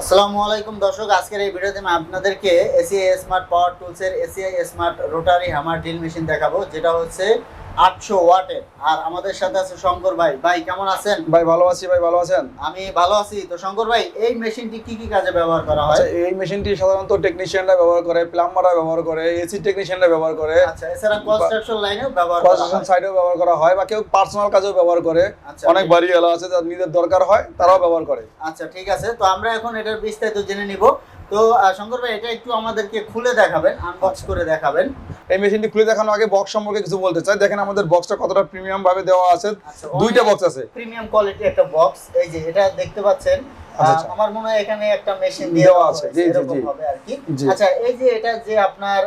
আসসালামু আলাইকুম দর্শক, আজকের এই ভিডিওতে আমি আপনাদেরকে ACI smart power টুলসের ACI smart rotary hammer drill machine দেখাবো, যেটা হচ্ছে আটশো ওয়াটের। আর আমাদের সাথে আছে শঙ্কর ভাই। ভাই কেমন আছেন? ভাই ভালো আছি ভাই ভালো আছেন? আমি ভালো আছি। তো শঙ্কর ভাই এই মেশিনটি কি কি কাজে ব্যবহার করা হয়? আচ্ছা এই মেশিনটি সাধারণত টেকনিশিয়ানরা ব্যবহার করে প্লাম্বাররা ব্যবহার করে এসি টেকনিশিয়ানরা ব্যবহার করে আচ্ছা এছাড়া কনস্ট্রাকশন লাইনেও ব্যবহার করা কনস্ট্রাকশন সাইডেও ব্যবহার করা হয় বা কেউ পার্সোনাল কাজেও ব্যবহার করে। আচ্ছা অনেক বাড়িওয়ালা আছে। যাদের নিজের দরকার হয় তারাও ব্যবহার করে। আচ্ছা ঠিক আছে। তো আমরা এখন এটার বিস্তারিত জেনে নিব। তো শঙ্কর ভাই এটা একটু আমাদেরকে খুলে দেখাবেন আনবক্স করে দেখাবেন। এই মেশিনটি খুলে দেখানোর আগে বক্স সম্পর্কে কিছু বলতে চাই। দেখেন আমাদের বক্সটা কতটা প্রিমিয়াম ভাবে দেওয়া আছে। আচ্ছা দুইটা বক্স আছে। প্রিমিয়াম কোয়ালিটি একটা বক্স এই যে এটা দেখতে পাচ্ছেন আচ্ছা, আচ্ছা। আমার মনে হয় এখানে একটা মেশিন দেওয়া আছে, জি, জি, জি। আচ্ছা এই যে এটা যে আপনার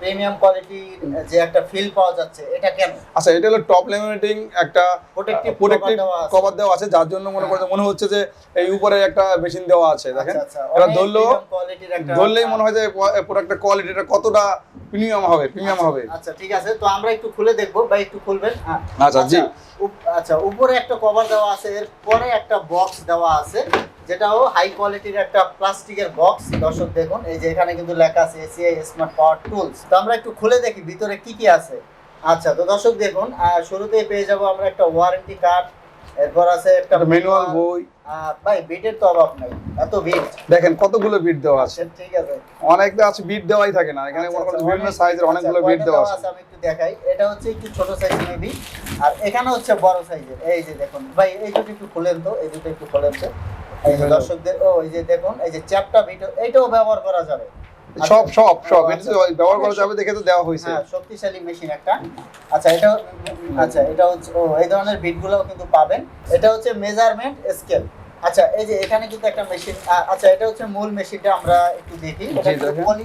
প্রিমিয়াম কোয়ালিটির যে একটা ফিল পাওয়া যাচ্ছে এটা কেন? আচ্ছা এটা হলো টপ লেমিনেটিং একটা প্রোটেক্টিভ প্রোটেক্টিভ কভার দেওয়া আছে। যার জন্য মনে করছে মনে হচ্ছে যে এই উপরে একটা মেশিন দেওয়া আছে দেখেন। আচ্ছা, আচ্ছা, এটা একটা- ধরলেই মনে হয় যে প্রোডাক্টের কোয়ালিটিটা কতটা প্রিমিয়াম হবে প্রিমিয়াম হবে। আচ্ছা ঠিক আছে তো আমরা একটু খুলে দেখব বা একটু খুলবেন হ্যাঁ। আচ্ছা, জি। আচ্ছা উপরে একটা কভার দেওয়া আছে এর পরে একটা বক্স দেওয়া আছে। যেটাও হাই কোয়ালিটির একটা প্লাস্টিকের বক্স দর্শক দেখুন এই যে এখানে কিন্তু লেখা আছে এসিআই স্মার্ট পাওয়ার টুলস তো আমরা একটু খুলে দেখি ভিতরে কি কি আছে। আচ্ছা তো দর্শক দেখুন শুরুতেই পেয়ে যাব আমরা একটা ওয়ারেন্টি কার্ড এরপর আছে একটা ম্যানুয়াল বই। ভাই বিটের তো অভাব নাই এত বিট। দেখেন কতগুলো বিট দেওয়া আছে। আচ্ছা ঠিক আছে। অনেক তো আছে বিট দেওয়াই থাকে না। এখানে করেন আচ্ছা, বিভিন্ন সাইজের অনেকগুলো আচ্ছা, বিট দেওয়া দেওয়া আছে। আমি একটু দেখাই। এটা হচ্ছে একটু ছোট সাইজ মেবি আর এখানে হচ্ছে বড় সাইজের এই যে দেখুন ভাই এই দুটো একটু খুলেন তো এই দুটো একটু খুলেন তো। এই যে দর্শকদের ও এই যে দেখুন এই যে চ্যাপটা ভিডিও এইটাও ব্যবহার করা যাবে। সব সব সব এটা আচ্ছা। ব্যবহার করা যাবে দেখে তো দেওয়া হয়েছে। হ্যাঁ শক্তিশালী মেশিন একটা। আচ্ছা এটা আচ্ছা এটা হচ্ছে ও এই ধরনের বিটগুলোও কিন্তু পাবেন। এটা হচ্ছে মেজারমেন্ট স্কেল আচ্ছা এই যে এখানে কিন্তু একটা মেশিন আচ্ছা এটা হচ্ছে মূল মেশিনটা আমরা একটু দেখি। পলি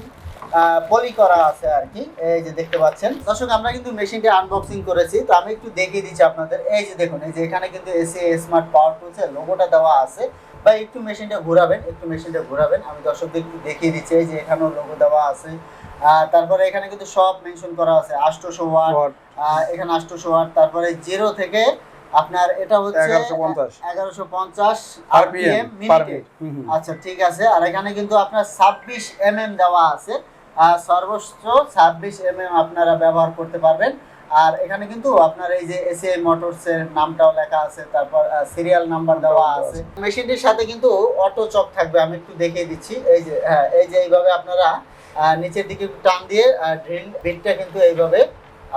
পলি করা আছে আর কি এই যে দেখতে পাচ্ছেন। দর্শক আমরা কিন্তু মেশিনটা আনবক্সিং করেছি তো আমি একটু দেখিয়ে দিচ্ছি আপনাদের। এই যে দেখুন এই যে এখানে কিন্তু এসি স্মার্ট পাওয়ার টুলস এর লোগোটা দেওয়া আছে। বা একটু মেশিনটা ঘোরাবেন একটু মেশিনটা ঘোরাবেন। আমি দর্শকদের একটু দেখিয়ে দিচ্ছি এই যে এখানেও লোগো দেওয়া আছে। তারপরে এখানে কিন্তু সব মেনশন করা আছে আটশোশো ওয়াট এখানে আটশোশো ওয়াট তারপরে জিরো থেকে আপনার এটা হচ্ছে এগারোশো পঞ্চাশ। আরপিএম মিনিটে। আচ্ছা ঠিক আছে। আর এখানে কিন্তু আপনার ছাব্বিশ এম এম দেওয়া আছে। সর্বোচ্চ ছাব্বিশ এম এম আপনারা ব্যবহার করতে পারবেন। আর এখানে কিন্তু আপনার এই যে এসিআই মোটরস এর নামটাও লেখা আছে তারপর সিরিয়াল নাম্বার দেওয়া আছে। মেশিনটির সাথে কিন্তু অটো চক থাকবে আমি একটু দেখিয়ে দিচ্ছি। এই যে হ্যাঁ এই যে এইভাবে আপনারা নিচের দিকে টান দিয়ে ড্রিল বিটটা কিন্তু এইভাবে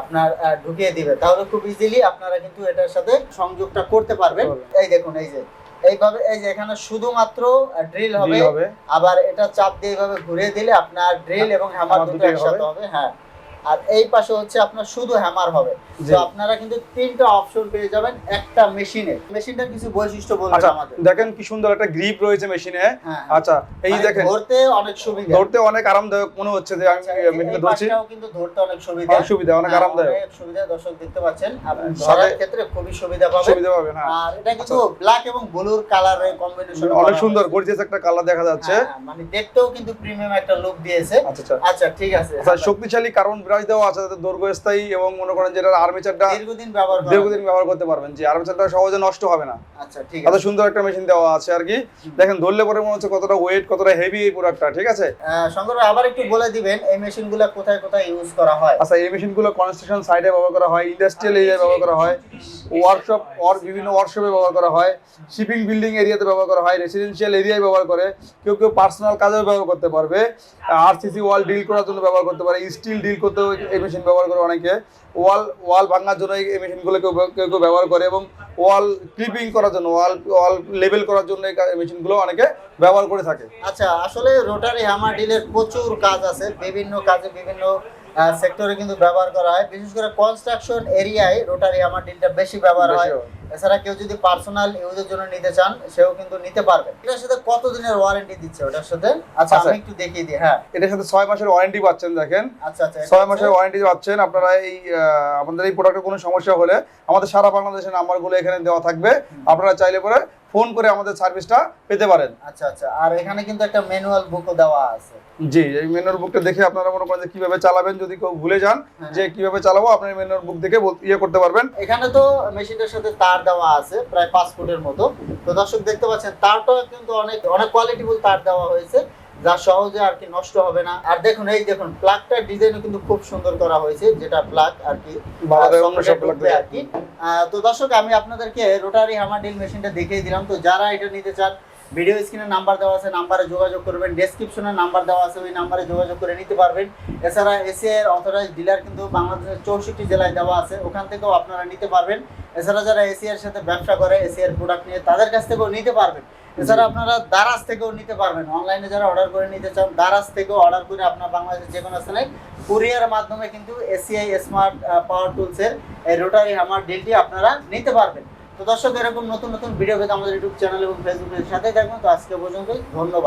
আপনার ঢুকিয়ে দিবে। তাহলে খুব ইজিলি আপনারা কিন্তু এটার সাথে সংযোগটা করতে পারবেন। এই দেখুন এই যে এইভাবে এই যে এখানে শুধুমাত্র ড্রিল হবে। আবার এটা চাপ দিয়ে এইভাবে ঘুরিয়ে দিলে আপনার ড্রিল এবং হ্যামার হ্যামার দুটো একসাথে হবে হ্যাঁ। আর এই পাশে হচ্ছে আপনার শুধু হ্যামার হবে। তো আপনারা কিন্তু তিনটা অপশন পেয়ে যাবেন একটা মেশিনে মেশিনটার কিছু বৈশিষ্ট্য বলবেন আচ্ছা আমাদের। দেখেন কি সুন্দর একটা গ্রিপ রয়েছে মেশিনে হ্যাঁ। আচ্ছা এই মানে দেখেন। ধরতে অনেক সুবিধা। ধরতে অনেক আরামদায়ক মনে হচ্ছে যে আমি আচ্ছা, মেশিনটা ধরছি। পাশটাও কিন্তু ধরতে অনেক সুবিধা। অনেক সুবিধা অনেক হ্যাঁ, আরামদায়ক। অনেক সুবিধা দর্শক দেখতে পাচ্ছেন। আপনি ধরার ক্ষেত্রে খুবই সুবিধা পাবেন। সুবিধা পাবেন হ্যাঁ। আর এটা কিন্তু ব্ল্যাক এবং ব্লুর কালারের কম্বিনেশন অনেক সুন্দর গর্জিয়াস একটা কালার দেখা যাচ্ছে। মানে দেখতেও কিন্তু প্রিমিয়াম একটা লুক দিয়েছে। আচ্ছা আচ্ছা। আচ্ছা ঠিক আছে। আচ্ছা শক্তিশালী কার্বন ব্রাশ দেওয়া আছে যাতে দৈর্ঘ্যস্থায়ী এবং মনে করেন যেটা আর্মেচারটা দীর্ঘদিন ব্যবহার দীর্ঘদিন ব্যবহার করতে পারবেন যে আর্মেচারটা সহজে নষ্ট হবে না। আচ্ছা ঠিক আছে। সুন্দর একটা মেশিন দেওয়া আছে আর কি। দেখেন ধরলে পরে মনে হচ্ছে কতটা ওয়েট কতটা হেভি এই প্রোডাক্টটা ঠিক আছে? শঙ্কর আবার একটু বলে দিবেন এই মেশিনগুলো কোথায় কোথায় ইউজ করা হয়? আচ্ছা এই মেশিনগুলো কনস্ট্রাকশন সাইডে ব্যবহার করা হয় ইন্ডাস্ট্রিয়াল এরিয়ায় ব্যবহার করা হয় ওয়ার্কশপ ওর বিভিন্ন ওয়ার্কশপে ব্যবহার করা হয় শিপিং বিল্ডিং এরিয়াতে ব্যবহার করা হয় রেসিডেন্সিয়াল এরিয়ায় ব্যবহার করে কেউ কেউ পার্সোনাল কাজেও ব্যবহার করতে পারবে আরসিসি ওয়াল ডিল করার জন্য ব্যবহার করতে পারে স্টিল ডিল করতেও এই মেশিন ব্যবহার করে অনেকে ওয়াল ওয়াল ভাঙার জন্য এই মেশিনগুলো কেউ কেউ কেউ ব্যবহার করে এবং ওয়াল ক্লিপিং করার জন্য ওয়াল ওয়াল লেভেল করার জন্য এই মেশিনগুলো অনেকে ব্যবহার করে থাকে। আচ্ছা আসলে রোটারি হ্যামার ডিলের প্রচুর কাজ আছে বিভিন্ন কাজে বিভিন্ন সেক্টরে কিন্তু ব্যবহার করা হয়। বিশেষ করে কনস্ট্রাকশন এরিয়ায় রোটারি হ্যামার ডিলটা বেশি ব্যবহার হয়। এছাড়া কেউ যদি পার্সোনাল ইউজের জন্য নিতে চান সেও কিন্তু নিতে পারবে। এটার সাথে কত দিনের ওয়ারেন্টি দিচ্ছে ওটার সাথে? আচ্ছা আচ্ছা। আমি একটু দেখিয়ে দিই হ্যাঁ। এটার সাথে ছয় মাসের ওয়ারেন্টি পাচ্ছেন দেখেন। আচ্ছা আচ্ছা। ছয় মাসের ওয়ারেন্টি পাচ্ছেন। আপনারা এই আমাদের এই প্রোডাক্টের কোনো সমস্যা হলে আমাদের সারা বাংলাদেশের নাম্বারগুলো এখানে দেওয়া থাকবে। আপনারা চাইলে পরে ফোন করে আমাদের সার্ভিসটা পেতে পারেন। আচ্ছা আচ্ছা। আর এখানে কিন্তু একটা ম্যানুয়াল বুকও দেওয়া আছে। জি এই ম্যানুয়াল বুকটা দেখে আপনারা মনে করেন যে কীভাবে চালাবেন যদি কেউ ভুলে যান হ্যাঁ। যে কীভাবে চালাবো আপনার ম্যানুয়াল বুক দেখে ইয়ে করতে পারবেন। এখানে তো মেশিনটার সাথে তার দেওয়া আছে প্রায় পাঁচ ফুটের মতো। তো দর্শক দেখতে পাচ্ছেন তারটাও কিন্তু অনেক অনেক কোয়ালিটিফুল তার দেওয়া হয়েছে। যা সহজে আর কি নষ্ট হবে না। আর দেখুন এই দেখুন প্লাগটার ডিজাইনও কিন্তু খুব সুন্দর করা হয়েছে যেটা প্লাগ আর কি আর তো দর্শক আমি আপনাদেরকে রোটারি হামার ডিল মেশিনটা দেখিয়ে দিলাম। তো যারা এটা নিতে চান ভিডিও স্ক্রিনে নাম্বার দেওয়া আছে নাম্বারে যোগাযোগ করবেন। ডেসক্রিপশনে নাম্বার দেওয়া আছে ওই নাম্বারে যোগাযোগ করে নিতে পারবেন। এছাড়া এসিআর অথরাইজ ডিলার কিন্তু বাংলাদেশের চৌষট্টি জেলায় দেওয়া আছে। ওখান থেকেও আপনারা নিতে পারবেন। এছাড়া যারা এসিআর সাথে ব্যবসা করে, এসিআর প্রোডাক্ট নিয়ে তাদের কাছ থেকেও নিতে পারবেন। এছাড়া আপনারা দারাজ থেকেও নিতে পারবেন। অনলাইনে যারা অর্ডার করে নিতে চান, দারাজ থেকেও অর্ডার করে আপনার বাংলাদেশের যে কোনো স্থানে কুরিয়ার মাধ্যমে কিন্তু এসিআই স্মার্ট পাওয়ার টুলসের এই রোটারি হামার ডিলটি আপনারা নিতে পারবেন। তো দর্শক, এরকম নতুন নতুন ভিডিও পেতে আমাদের ইউটিউব চ্যানেল এবং ফেসবুকের সাথে থাকবেন। তো আজকে পর্যন্তই, ধন্যবাদ।